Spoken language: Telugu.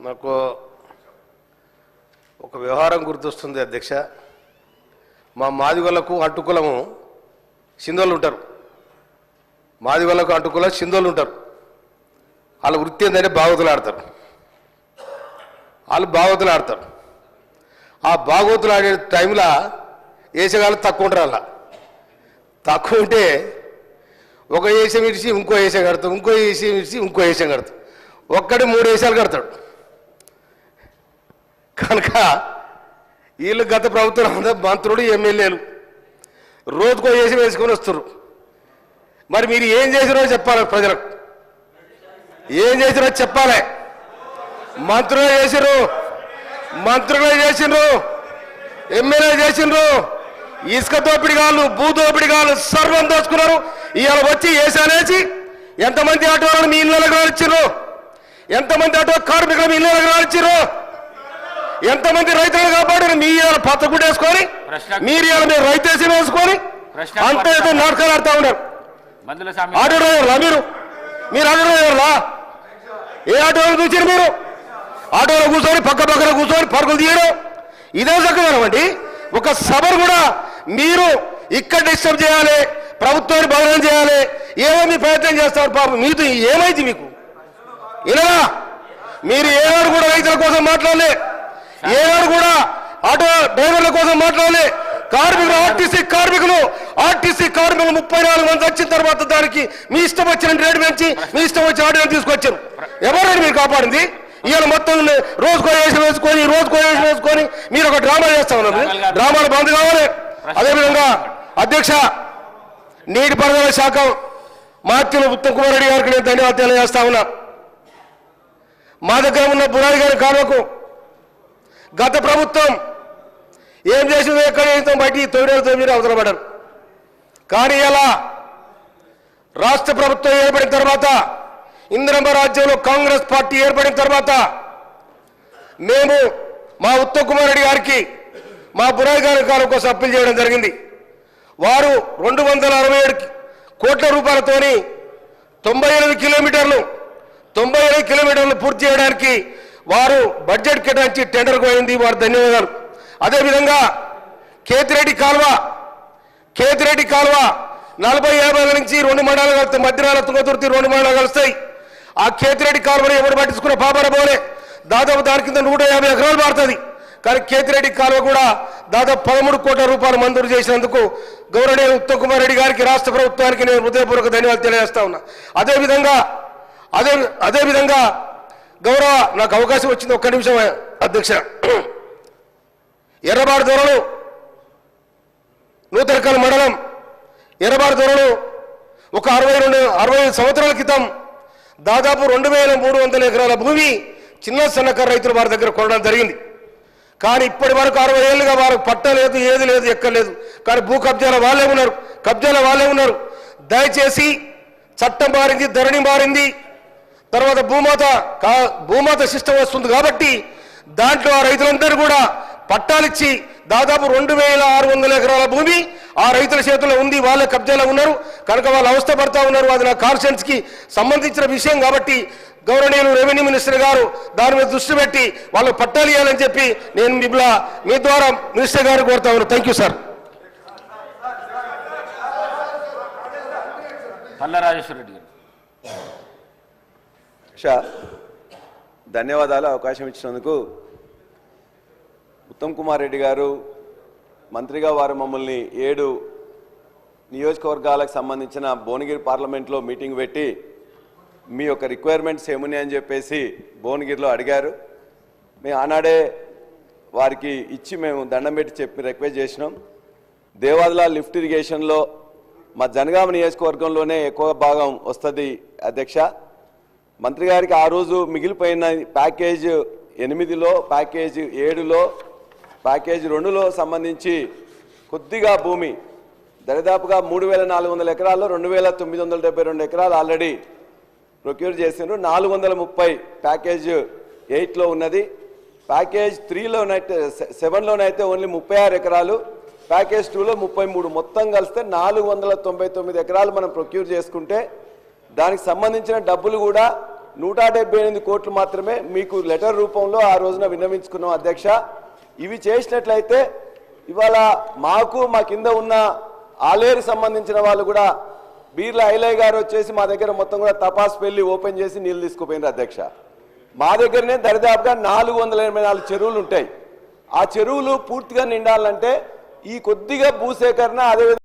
నాకు ఒక వ్యవహారం గుర్తొస్తుంది అధ్యక్ష. మా మాదిగలకు అటుకులము సింధోళ్ళు ఉంటారు. మాదిగలకు అడ్డుకుల సింధోళ్ళు ఉంటారు. వాళ్ళ వృత్తి ఏంటంటే బాగోతులు ఆడతారు. వాళ్ళు బాగోతులు ఆడతారు. ఆ బాగోతులు ఆడే టైంలో వేసేగాళ్ళు తక్కువ ఉంటారు అలా. తక్కువ ఉంటే ఒక ఏసే విడిచి ఇంకో వేసే కడతాం ఇంకో ఏసే విడిచి ఇంకో వేసే కడతాం ఒక్కడి మూడు వేసాలు కడతాడు. కనుక వీళ్ళు గత ప్రభుత్వం మంత్రుడు ఎమ్మెల్యేలు. రోజుకో చేసి వేసుకొని వస్తారు మరి మీరు ఏం చేసినో చెప్పాలి ప్రజలకు. ఏం చేసినో చెప్పాలి. మంత్రులే చేసిర్రు. మంత్రులే చేసిండ్రు ఎమ్మెల్యే చేసిండ్రు ఇసుక దోపిడిగాళ్ళు భూ దోపిడిగాళ్ళు సర్వం దోచుకున్నారు ఇవాళ వచ్చి వేసానేసి ఎంతమంది ఆటోలను మీ ఇళ్ళకి రానిచ్చారు ఎంతమంది ఆటో కార్మికులు మీ ఇళ్ళకి రానిచ్చారు ఎంతమంది రైతులు కాపాడారు? మీ ఇవాళ పచ్చ గుడ్డేసుకొని ప్రశ్న- మీరు ఇవాళ మీరు రైతేసి వేసుకొని అంత ఏదో నాటకాలు ఆడుతూ ఉన్నారు. ఆటో డ్రైవర్లా మీరు? మీరు ఆటో డ్రైవర్లా? ఏ ఆటోలో చూసారు మీరు? ఆటోలో కూర్చొని పక్క పక్కన కూర్చొని పరుగులు తీయడం. ఇదే చక్కదనం అండి. ఒక సభను కూడా మీరు ఇక్కడ డిస్టర్బ్ చేయాలి ప్రభుత్వాన్ని బదనం చేయాలి ఏమో మీ ప్రయత్నం చేస్తారు పాపం. మీతో ఏమైంది మీకు? ఇలా మీరు ఏనాడు కూడా రైతుల కోసం మాట్లాడలే. ఏనాడు కూడా ఆటో డ్రైవర్ల కోసం మాట్లాడాలి. కార్మికులు ఆర్టీసీ కార్మికులు ఆర్టీసీ కార్మికులు ముప్పై నాలుగు మంది వచ్చిన తర్వాత దానికి మీ ఇష్టం వచ్చిన రేటు పెంచి మీ ఇష్టం వచ్చిన ఆటో తీసుకొచ్చారు. ఎవరైనా మీరు కాపాడింది? ఇవాళ మొత్తం రోజుకో వేసి వేసుకొని రోజుకో వేసి వేసుకొని మీరు ఒక డ్రామా చేస్తా ఉన్నారు. డ్రామాలు బంద్ కావాలి. అదేవిధంగా అధ్యక్ష నీటిపారుదల శాఖ మాత్యులు ఉత్తమ్ కుమార్ రెడ్డి గారికి నేను ధన్యవాదాలు చేస్తా ఉన్నా. మా దగ్గర ఉన్న బురాడి గారి కాలువకు గత ప్రభుత్వం ఏం చేసిందో ఎక్కడ చేస్తాం బయటికి తొమ్మిది తొమ్మిది అవసరం కానీ ఎలా రాష్ట్ర ప్రభుత్వం ఏర్పడిన తర్వాత ఇందిరమ్మ రాజ్యంలో కాంగ్రెస్ పార్టీ ఏర్పడిన తర్వాత మేము మా ఉత్తమ్ కుమార్ రెడ్డి గారికి మా బురాయి గారి గారి కోసం అప్పీల్ చేయడం జరిగింది. వారు రెండు వందల అరవై ఏడు కోట్ల రూపాయలతోని తొంభై ఎనిమిది కిలోమీటర్లు తొంభై ఎనిమిది కిలోమీటర్లు పూర్తి చేయడానికి వారు బడ్జెట్ కేటాయించి టెండర్కు పోయింది వారు ధన్యవాదాలు. అదేవిధంగా కేతిరెడ్డి కాలువ కేతిరెడ్డి కాలువ నలభై యాభై నుంచి రెండు మండలాలు కలుస్తాయి మధ్యనాల తుంగతుర్తి రెండు మండలాలు కలుస్తాయి. ఆ కేతిరెడ్డి కాలువని ఎవరు పట్టించుకున్న పాపర పోలే దాదాపు దాని కింద నూట యాభై ఎకరాలు మారుతుంది. కానీ కేతిరెడ్డి కాలువ కూడా దాదాపు పదమూడు కోట్ల రూపాయలు మంజూరు చేసినందుకు గౌరవనీయ ఉత్తమ్ కుమార్ రెడ్డి గారికి రాష్ట్ర ప్రభుత్వానికి నేను హృదయపూర్వక ధన్యవాదాలు తెలియజేస్తా ఉన్నా. అదేవిధంగా అదే అదేవిధంగా గౌరవ నాకు అవకాశం వచ్చింది ఒక్క నిమిషం అధ్యక్ష. ఎర్రబాడు దొరలు నూతనకల్ మండలం. ఎర్రబాడు దొరలు ఒక అరవై రెండు అరవై ఐదు సంవత్సరాల క్రితం దాదాపు రెండు వేల మూడు వందల ఎకరాల భూమి చిన్న సన్నకారు రైతులు వారి దగ్గర కొనడం జరిగింది. కానీ ఇప్పటి వరకు అరవై ఏళ్ళుగా వారు పట్టలేదు ఏది లేదు ఎక్కలేదు కానీ భూ కబ్జాల వాళ్ళే ఉన్నారు కబ్జాల వాళ్ళే ఉన్నారు. దయచేసి చట్టం మారింది ధరణి మారింది. తర్వాత భూమాత భూమాత సిస్టమ్ వస్తుంది కాబట్టి దాంట్లో ఆ రైతులందరూ కూడా పట్టాలిచ్చి దాదాపు రెండు వేల ఆరు వందల ఎకరాల భూమి ఆ రైతుల చేతుల్లో ఉంది వాళ్ళే కబ్జాలో ఉన్నారు. కనుక వాళ్ళు అవస్థ పడతా ఉన్నారు. అది నా కాన్షియన్స్కి సంబంధించిన విషయం కాబట్టి గౌరవనీయులు రెవెన్యూ మినిస్టర్ గారు దాని మీద దృష్టి పెట్టి వాళ్ళు పట్టాలు ఇవ్వాలని చెప్పి నేను మిమ్మల్ని మీ ద్వారా మినిస్టర్ గారు కోరుతా ఉన్నాను. Thank you sir Palla Reddy గారు. షా ధన్యవాదాలు అవకాశం ఇచ్చినందుకు. ఉత్తమ్ కుమార్ రెడ్డి గారు మంత్రిగా వారు మమ్మల్ని ఏడు నియోజకవర్గాలకు సంబంధించిన భువనగిరి పార్లమెంట్లో మీటింగ్ పెట్టి మీ యొక్క రిక్వైర్మెంట్స్ ఏమున్నాయి అని చెప్పేసి భువనగిరిలో అడిగారు. మేము ఆనాడే వారికి ఇచ్చి మేము దండం పెట్టి చెప్పి రిక్వెస్ట్ చేసినాం. దేవాదుల లిఫ్ట్ ఇరిగేషన్లో మా జనగామ నియోజకవర్గంలోనే ఎక్కువ భాగం వస్తుంది అధ్యక్ష. మంత్రి గారికి ఆ రోజు మిగిలిపోయిన ప్యాకేజ్ ఎనిమిదిలో ప్యాకేజ్ ఏడులో ప్యాకేజ్ రెండులో సంబంధించి కొద్దిగా భూమి దరిదాపుగా మూడు వేల నాలుగు వందల ఎకరాల్లో రెండు వేల తొమ్మిది వందల డెబ్బై రెండు ఎకరాలు ఆల్రెడీ ప్రొక్యూర్ చేసిండ్రు. నాలుగు వందల ముప్పై ప్యాకేజ్ ఎయిట్లో ఉన్నది. ప్యాకేజ్ త్రీలోనైతే సెవెన్లోనైతే ఓన్లీ ముప్పై ఆరు ఎకరాలు. ప్యాకేజ్ టూలో ముప్పై మూడు. మొత్తం కలిస్తే నాలుగు వందల తొంభై తొమ్మిది ఎకరాలు మనం ప్రొక్యూర్ చేసుకుంటే దానికి సంబంధించిన డబ్బులు కూడా నూట డెబ్బై ఎనిమిది కోట్లు మాత్రమే మీకు లెటర్ రూపంలో ఆ రోజున విన్నవించుకున్నాం అధ్యక్ష. ఇవి చేసినట్లయితే ఇవాళ మాకు మా కింద ఉన్న ఆలేరు సంబంధించిన వాళ్ళు కూడా బీర్ల ఐలయ్య గారు వచ్చేసి మా దగ్గర మొత్తం కూడా తపాస్ పెళ్ళి ఓపెన్ చేసి నీళ్ళు తీసుకుపోయినారు అధ్యక్ష. మా దగ్గరనే దరిదాపుగా నాలుగు వందల ఎనభై నాలుగు చెరువులు ఉంటాయి. ఆ చెరువులు పూర్తిగా నిండాలంటే ఈ కొద్దిగా భూసేకరణ అదేవిధంగా